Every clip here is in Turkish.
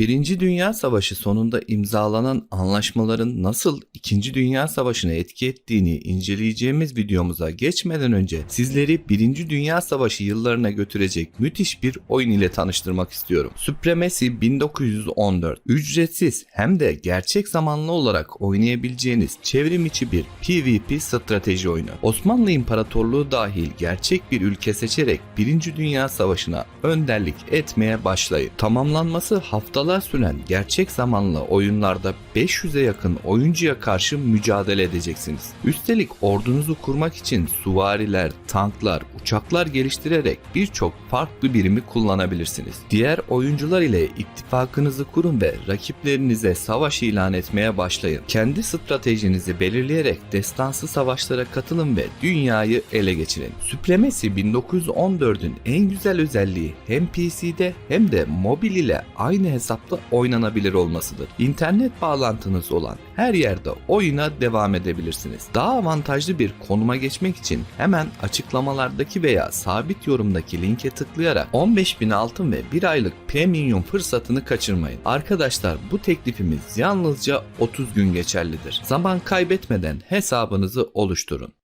Birinci Dünya Savaşı sonunda imzalanan anlaşmaların nasıl İkinci Dünya Savaşı'na etki ettiğini inceleyeceğimiz videomuza geçmeden önce sizleri Birinci Dünya Savaşı yıllarına götürecek müthiş bir oyun ile tanıştırmak istiyorum. Supremacy 1914 ücretsiz hem de gerçek zamanlı olarak oynayabileceğiniz çevrim içi bir PvP strateji oyunu. Osmanlı İmparatorluğu dahil gerçek bir ülke seçerek Birinci Dünya Savaşı'na önderlik etmeye başlayın. Tamamlanması haftalar süren gerçek zamanlı oyunlarda 500'e yakın oyuncuya karşı mücadele edeceksiniz. Üstelik ordunuzu kurmak için suvariler, tanklar, uçaklar geliştirerek birçok farklı birimi kullanabilirsiniz. Diğer oyuncular ile ittifakınızı kurun ve rakiplerinize savaş ilan etmeye başlayın. Kendi stratejinizi belirleyerek destansı savaşlara katılın ve dünyayı ele geçirin. Supremacy 1914'ün en güzel özelliği hem PC'de hem de mobil ile aynı hesapla oynanabilir olmasıdır. İnternet bağlantınız olan her yerde oyuna devam edebilirsiniz. Daha avantajlı bir konuma geçmek için hemen açıklamalardaki veya sabit yorumdaki linke tıklayarak 15.000 altın ve 1 aylık premium fırsatını kaçırmayın. Arkadaşlar bu teklifimiz yalnızca 30 gün geçerlidir. Zaman kaybetmeden hesabınızı oluşturun.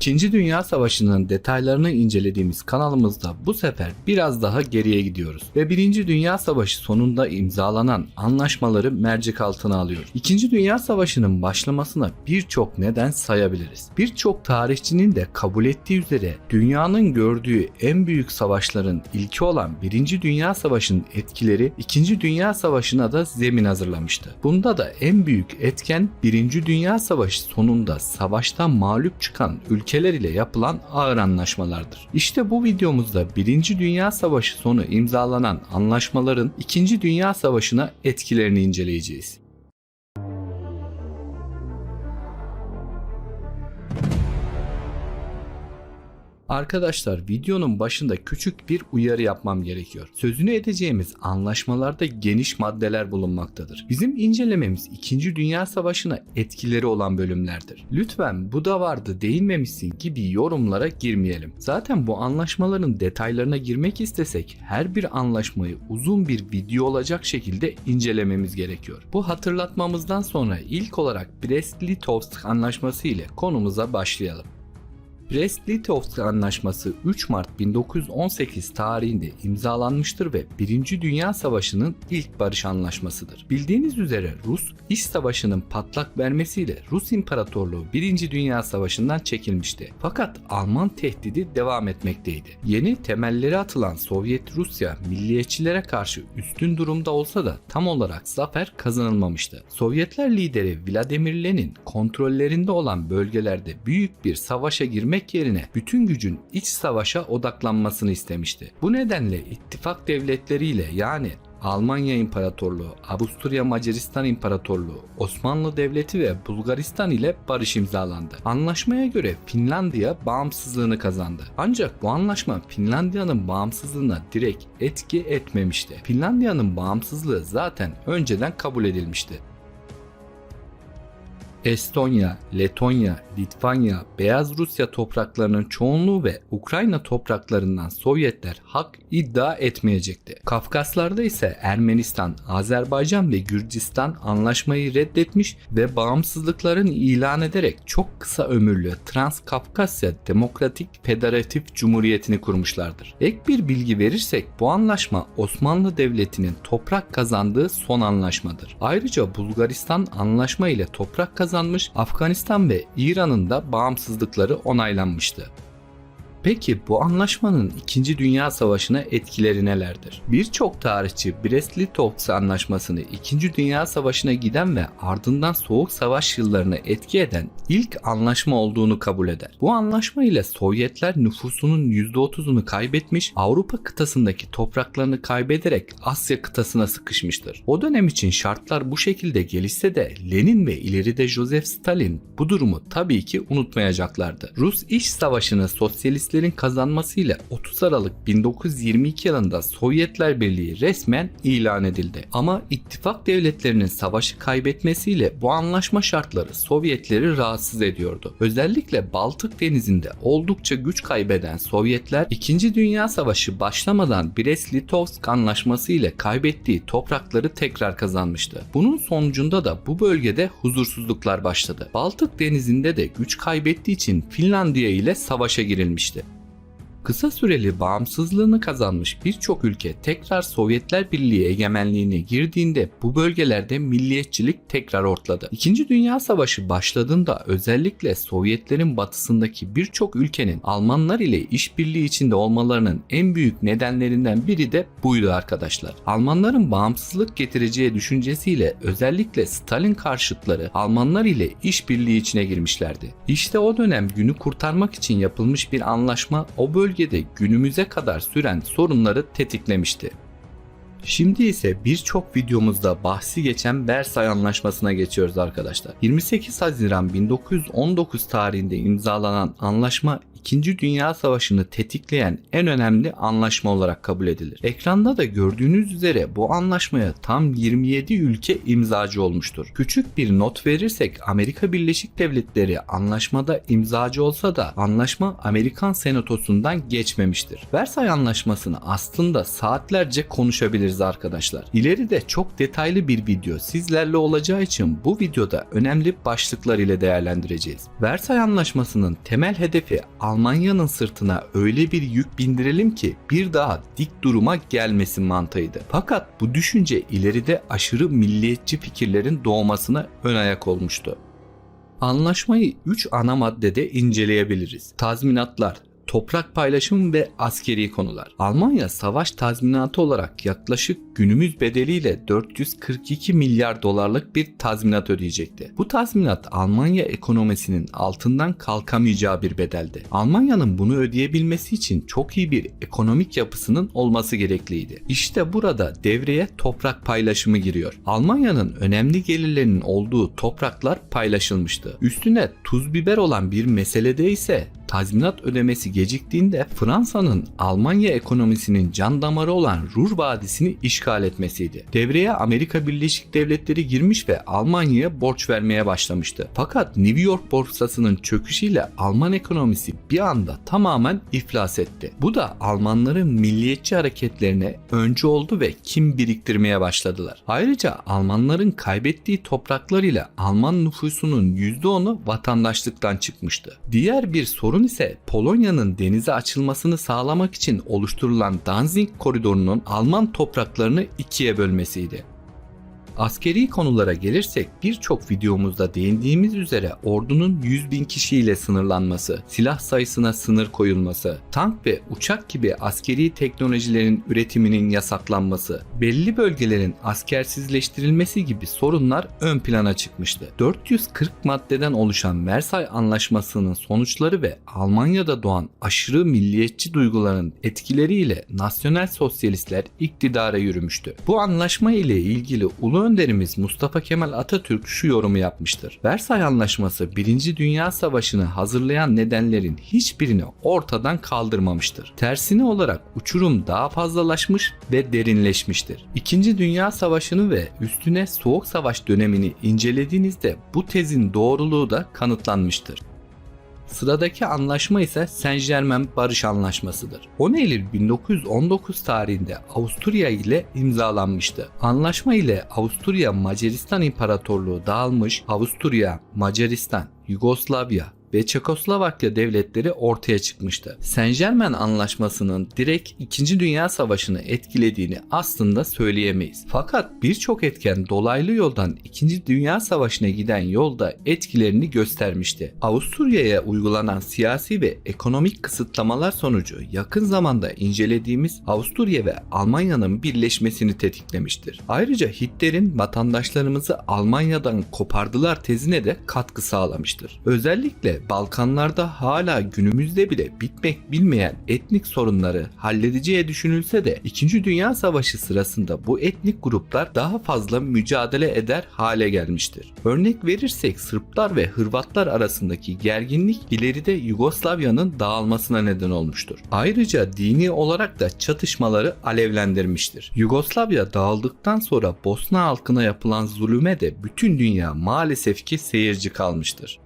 İkinci Dünya Savaşı'nın detaylarını incelediğimiz kanalımızda bu sefer biraz daha geriye gidiyoruz ve Birinci Dünya Savaşı sonunda imzalanan anlaşmaları mercek altına alıyor. İkinci Dünya Savaşı'nın başlamasına birçok neden sayabiliriz. Birçok tarihçinin de kabul ettiği üzere dünyanın gördüğü en büyük savaşların ilki olan Birinci Dünya Savaşı'nın etkileri İkinci Dünya Savaşı'na da zemin hazırlamıştı. Bunda da en büyük etken Birinci Dünya Savaşı sonunda savaştan mağlup çıkan ülke ülkeler ile yapılan ağır anlaşmalardır. İşte bu videomuzda 1. Dünya Savaşı sonu imzalanan anlaşmaların 2. Dünya Savaşı'na etkilerini inceleyeceğiz. Arkadaşlar videonun başında küçük bir uyarı yapmam gerekiyor. Sözünü edeceğimiz anlaşmalarda geniş maddeler bulunmaktadır. Bizim incelememiz 2. Dünya Savaşı'na etkileri olan bölümlerdir. Lütfen bu da vardı değinmemişsin gibi yorumlara girmeyelim. Zaten bu anlaşmaların detaylarına girmek istesek her bir anlaşmayı uzun bir video olacak şekilde incelememiz gerekiyor. Bu hatırlatmamızdan sonra ilk olarak Brest-Litovsk anlaşması ile konumuza başlayalım. Brest-Litovsk Anlaşması 3 Mart 1918 tarihinde imzalanmıştır ve 1. Dünya Savaşı'nın ilk barış anlaşmasıdır. Bildiğiniz üzere Rus İç Savaşı'nın patlak vermesiyle Rus İmparatorluğu 1. Dünya Savaşı'ndan çekilmişti. Fakat Alman tehdidi devam etmekteydi. Yeni temelleri atılan Sovyet Rusya milliyetçilere karşı üstün durumda olsa da tam olarak zafer kazanılmamıştı. Sovyetler lideri Vladimir Lenin kontrollerinde olan bölgelerde büyük bir savaşa girmek etmek yerine bütün gücün iç savaşa odaklanmasını istemişti. Bu nedenle ittifak devletleriyle yani Almanya İmparatorluğu, Avusturya Macaristan İmparatorluğu, Osmanlı Devleti ve Bulgaristan ile barış imzalandı. Anlaşmaya göre Finlandiya bağımsızlığını kazandı. Ancak bu anlaşma Finlandiya'nın bağımsızlığına direkt etki etmemişti. Finlandiya'nın bağımsızlığı zaten önceden kabul edilmişti. Estonya, Letonya, Litvanya, Beyaz Rusya topraklarının çoğunluğu ve Ukrayna topraklarından Sovyetler hak iddia etmeyecekti. Kafkaslarda ise Ermenistan, Azerbaycan ve Gürcistan anlaşmayı reddetmiş ve bağımsızlıklarını ilan ederek çok kısa ömürlü Transkafkasya Demokratik Federatif Cumhuriyeti'ni kurmuşlardır. Ek bir bilgi verirsek bu anlaşma Osmanlı Devleti'nin toprak kazandığı son anlaşmadır. Ayrıca Bulgaristan anlaşma ile toprak kazandı kazanmış, Afganistan ve İran'ın da bağımsızlıkları onaylanmıştı. Peki bu anlaşmanın 2. Dünya Savaşı'na etkileri nelerdir? Birçok tarihçi Brest-Litovsk anlaşmasını 2. Dünya Savaşı'na giden ve ardından Soğuk Savaş yıllarını etki eden ilk anlaşma olduğunu kabul eder. Bu anlaşma ile Sovyetler nüfusunun %30'unu kaybetmiş, Avrupa kıtasındaki topraklarını kaybederek Asya kıtasına sıkışmıştır. O dönem için şartlar bu şekilde gelişse de Lenin ve ileride Joseph Stalin bu durumu tabii ki unutmayacaklardı. Rus İş Savaşı'nı sosyalist sosyalistlerin kazanmasıyla 30 Aralık 1922 yılında Sovyetler Birliği resmen ilan edildi. Ama ittifak devletlerinin savaşı kaybetmesiyle bu anlaşma şartları Sovyetleri rahatsız ediyordu. Özellikle Baltık Denizi'nde oldukça güç kaybeden Sovyetler 2. Dünya Savaşı başlamadan Brest-Litovsk anlaşması ile kaybettiği toprakları tekrar kazanmıştı. Bunun sonucunda da bu bölgede huzursuzluklar başladı. Baltık Denizi'nde de güç kaybettiği için Finlandiya ile savaşa girilmişti. Kısa süreli bağımsızlığını kazanmış birçok ülke tekrar Sovyetler Birliği egemenliğine girdiğinde bu bölgelerde milliyetçilik tekrar ortladı. İkinci Dünya Savaşı başladığında özellikle Sovyetlerin batısındaki birçok ülkenin Almanlar ile işbirliği içinde olmalarının en büyük nedenlerinden biri de buydu arkadaşlar. Almanların bağımsızlık getireceği düşüncesiyle özellikle Stalin karşıtları Almanlar ile işbirliği içine girmişlerdi. İşte o dönem günü kurtarmak için yapılmış bir anlaşma o bölgede günümüze kadar süren sorunları tetiklemişti. Şimdi ise birçok videomuzda bahsi geçen Versay Anlaşması'na geçiyoruz arkadaşlar. 28 Haziran 1919 tarihinde imzalanan anlaşma 2. Dünya Savaşı'nı tetikleyen en önemli anlaşma olarak kabul edilir. Ekranda da gördüğünüz üzere bu anlaşmaya tam 27 ülke imzacı olmuştur. Küçük bir not verirsek Amerika Birleşik Devletleri anlaşmada imzacı olsa da anlaşma Amerikan Senatosu'ndan geçmemiştir. Versay Anlaşması'nı aslında saatlerce konuşabiliriz arkadaşlar. İleride çok detaylı bir video sizlerle olacağı için bu videoda önemli başlıklar ile değerlendireceğiz. Versay Anlaşması'nın temel hedefi Almanya'nın sırtına öyle bir yük bindirelim ki bir daha dik duruma gelmesin mantığıydı. Fakat bu düşünce ileride aşırı milliyetçi fikirlerin doğmasına ön ayak olmuştu. Anlaşmayı 3 ana maddede inceleyebiliriz. Tazminatlar, toprak paylaşımı ve askeri konular. Almanya savaş tazminatı olarak yaklaşık günümüz bedeliyle 442 milyar dolarlık bir tazminat ödeyecekti. Bu tazminat Almanya ekonomisinin altından kalkamayacağı bir bedeldi. Almanya'nın bunu ödeyebilmesi için çok iyi bir ekonomik yapısının olması gerekliydi. İşte burada devreye toprak paylaşımı giriyor. Almanya'nın önemli gelirlerinin olduğu topraklar paylaşılmıştı. Üstüne tuz biber olan bir meselede ise tazminat ödemesi geciktiğinde Fransa'nın Almanya ekonomisinin can damarı olan Ruhr Vadisi'ni işgal etmesiydi. Devreye Amerika Birleşik Devletleri girmiş ve Almanya'ya borç vermeye başlamıştı. Fakat New York borsasının çöküşüyle Alman ekonomisi bir anda tamamen iflas etti. Bu da Almanların milliyetçi hareketlerine öncü oldu ve kim biriktirmeye başladılar. Ayrıca Almanların kaybettiği topraklarıyla Alman nüfusunun %10'u vatandaşlıktan çıkmıştı. Diğer bir sorun ise Polonya'nın denize açılmasını sağlamak için oluşturulan Danzig koridorunun Alman topraklarını ikiye bölmesiydi. Askeri konulara gelirsek birçok videomuzda değindiğimiz üzere ordunun 100 bin kişiyle sınırlanması, silah sayısına sınır koyulması, tank ve uçak gibi askeri teknolojilerin üretiminin yasaklanması, belli bölgelerin askersizleştirilmesi gibi sorunlar ön plana çıkmıştı. 440 maddeden oluşan Versay Anlaşması'nın sonuçları ve Almanya'da doğan aşırı milliyetçi duyguların etkileriyle nasyonel sosyalistler iktidara yürümüştü. Bu anlaşma ile ilgili ulu önderimiz Mustafa Kemal Atatürk şu yorumu yapmıştır. Versay Anlaşması 1. Dünya Savaşı'nı hazırlayan nedenlerin hiçbirini ortadan kaldırmamıştır. Tersine olarak uçurum daha fazlalaşmış ve derinleşmiştir. 2. Dünya Savaşı'nı ve üstüne Soğuk Savaş dönemini incelediğinizde bu tezin doğruluğu da kanıtlanmıştır. Sıradaki anlaşma ise Saint Germain Barış Anlaşması'dır. 10 Eylül 1919 tarihinde Avusturya ile imzalanmıştı. Anlaşma ile Avusturya Macaristan İmparatorluğu dağılmış, Avusturya, Macaristan, Yugoslavya, ve Çekoslovakya devletleri ortaya çıkmıştı. Saint Germain Anlaşması'nın direkt 2. Dünya Savaşı'nı etkilediğini aslında söyleyemeyiz. Fakat birçok etken dolaylı yoldan 2. Dünya Savaşı'na giden yolda etkilerini göstermişti. Avusturya'ya uygulanan siyasi ve ekonomik kısıtlamalar sonucu yakın zamanda incelediğimiz Avusturya ve Almanya'nın birleşmesini tetiklemiştir. Ayrıca Hitler'in vatandaşlarımızı Almanya'dan kopardılar tezine de katkı sağlamıştır. Özellikle Balkanlarda hala günümüzde bile bitmek bilmeyen etnik sorunları halledeceği düşünülse de 2. Dünya Savaşı sırasında bu etnik gruplar daha fazla mücadele eder hale gelmiştir. Örnek verirsek Sırplar ve Hırvatlar arasındaki gerginlik ileride Yugoslavya'nın dağılmasına neden olmuştur. Ayrıca dini olarak da çatışmaları alevlendirmiştir. Yugoslavya dağıldıktan sonra Bosna halkına yapılan zulüme de bütün dünya maalesef ki seyirci kalmıştır.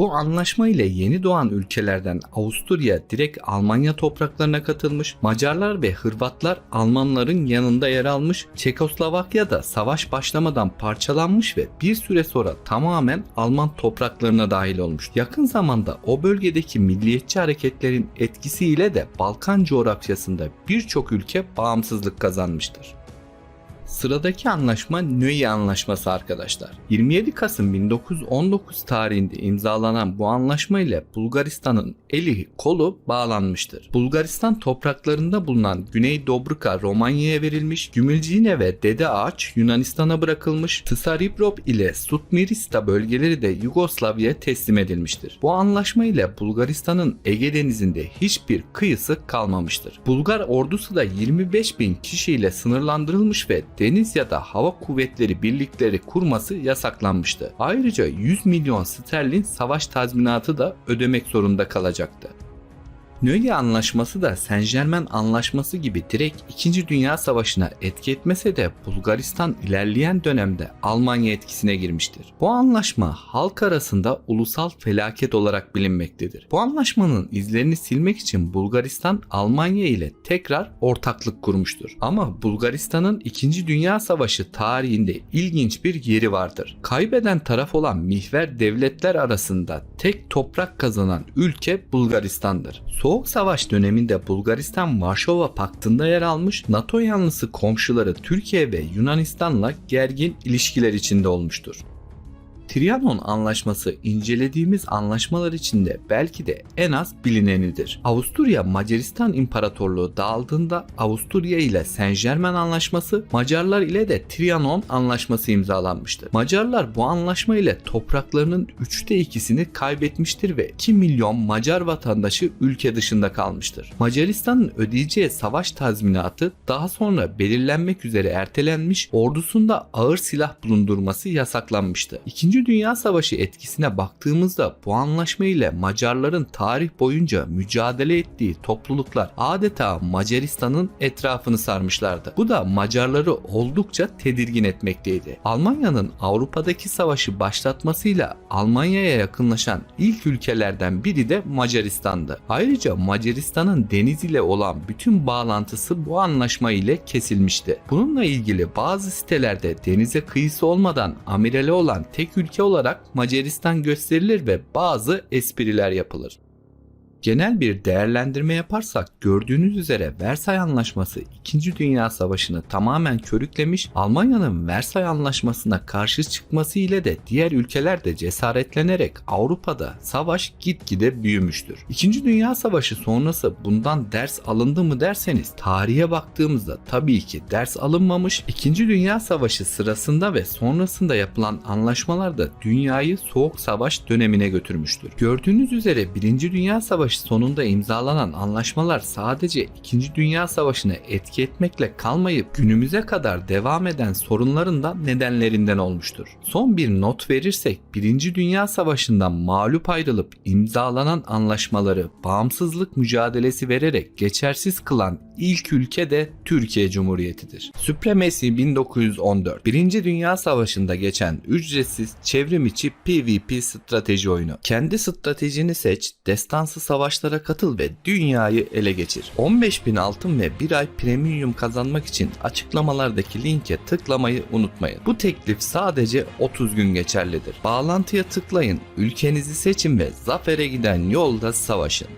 Bu anlaşma ile yeni doğan ülkelerden Avusturya direkt Almanya topraklarına katılmış, Macarlar ve Hırvatlar Almanların yanında yer almış, Çekoslovakya da savaş başlamadan parçalanmış ve bir süre sonra tamamen Alman topraklarına dahil olmuş. Yakın zamanda o bölgedeki milliyetçi hareketlerin etkisiyle de Balkan coğrafyasında birçok ülke bağımsızlık kazanmıştır. Sıradaki anlaşma Nöye Anlaşması arkadaşlar. 27 Kasım 1919 tarihinde imzalanan bu anlaşma ile Bulgaristan'ın eli kolu bağlanmıştır. Bulgaristan topraklarında bulunan Güney Dobruka Romanya'ya verilmiş, Gümülcine ve Dede Ağaç Yunanistan'a bırakılmış, Tsaribrop ile Sutmirista bölgeleri de Yugoslavya'ya teslim edilmiştir. Bu anlaşma ile Bulgaristan'ın Ege Denizi'nde hiçbir kıyısı kalmamıştır. Bulgar ordusu da 25 bin kişiyle sınırlandırılmış ve deniz ya da hava kuvvetleri birlikleri kurması yasaklanmıştı. Ayrıca 100 milyon sterlin savaş tazminatı da ödemek zorunda kalacaktı. Nöye Anlaşması da Saint Germain Anlaşması gibi direkt 2. Dünya Savaşı'na etki etmese de Bulgaristan ilerleyen dönemde Almanya etkisine girmiştir. Bu anlaşma halk arasında ulusal felaket olarak bilinmektedir. Bu anlaşmanın izlerini silmek için Bulgaristan Almanya ile tekrar ortaklık kurmuştur. Ama Bulgaristan'ın 2. Dünya Savaşı tarihinde ilginç bir yeri vardır. Kaybeden taraf olan mihver devletler arasında tek toprak kazanan ülke Bulgaristan'dır. Soğuk Savaş döneminde Bulgaristan Varşova Paktı'nda yer almış, NATO yanlısı komşuları Türkiye ve Yunanistan'la gergin ilişkiler içinde olmuştur. Trianon Anlaşması incelediğimiz anlaşmalar içinde belki de en az bilinenidir. Avusturya Macaristan İmparatorluğu dağıldığında Avusturya ile Saint Germain Anlaşması, Macarlar ile de Trianon Anlaşması imzalanmıştır. Macarlar bu anlaşma ile topraklarının üçte ikisini kaybetmiştir ve 2 milyon Macar vatandaşı ülke dışında kalmıştır. Macaristan'ın ödeyeceği savaş tazminatı daha sonra belirlenmek üzere ertelenmiş, ordusunda ağır silah bulundurması yasaklanmıştı. İkinci Dünya Savaşı etkisine baktığımızda bu anlaşma ile Macarların tarih boyunca mücadele ettiği topluluklar adeta Macaristan'ın etrafını sarmışlardı. Bu da Macarları oldukça tedirgin etmekteydi. Almanya'nın Avrupa'daki savaşı başlatmasıyla Almanya'ya yakınlaşan ilk ülkelerden biri de Macaristan'dı. Ayrıca Macaristan'ın deniz ile olan bütün bağlantısı bu anlaşma ile kesilmişti. Bununla ilgili bazı sitelerde denize kıyısı olmadan amirale olan tek ülke olarak Macaristan gösterilir ve bazı espriler yapılır. Genel bir değerlendirme yaparsak gördüğünüz üzere Versay Anlaşması 2. Dünya Savaşı'nı tamamen körüklemiş, Almanya'nın Versay Anlaşması'na karşı çıkması ile de diğer ülkeler de cesaretlenerek Avrupa'da savaş gitgide büyümüştür. 2. Dünya Savaşı sonrası bundan ders alındı mı derseniz tarihe baktığımızda tabii ki ders alınmamış. 2. Dünya Savaşı sırasında ve sonrasında yapılan anlaşmalar da dünyayı soğuk savaş dönemine götürmüştür. Gördüğünüz üzere 1. Dünya Savaşı sonunda imzalanan anlaşmalar sadece 2. Dünya Savaşı'na etki etmekle kalmayıp günümüze kadar devam eden sorunların da nedenlerinden olmuştur. Son bir not verirsek 1. Dünya Savaşı'ndan mağlup ayrılıp imzalanan anlaşmaları bağımsızlık mücadelesi vererek geçersiz kılan ilk ülke de Türkiye Cumhuriyeti'dir. Supremacy 1914 1. Dünya Savaşı'nda geçen ücretsiz çevrim içi PvP strateji oyunu. Kendi stratejini seç, destansı savaşlara katıl ve dünyayı ele geçir. 15.000 altın ve bir ay premium kazanmak için açıklamalardaki linke tıklamayı unutmayın. Bu teklif sadece 30 gün geçerlidir. Bağlantıya tıklayın, ülkenizi seçin ve zafere giden yolda savaşın.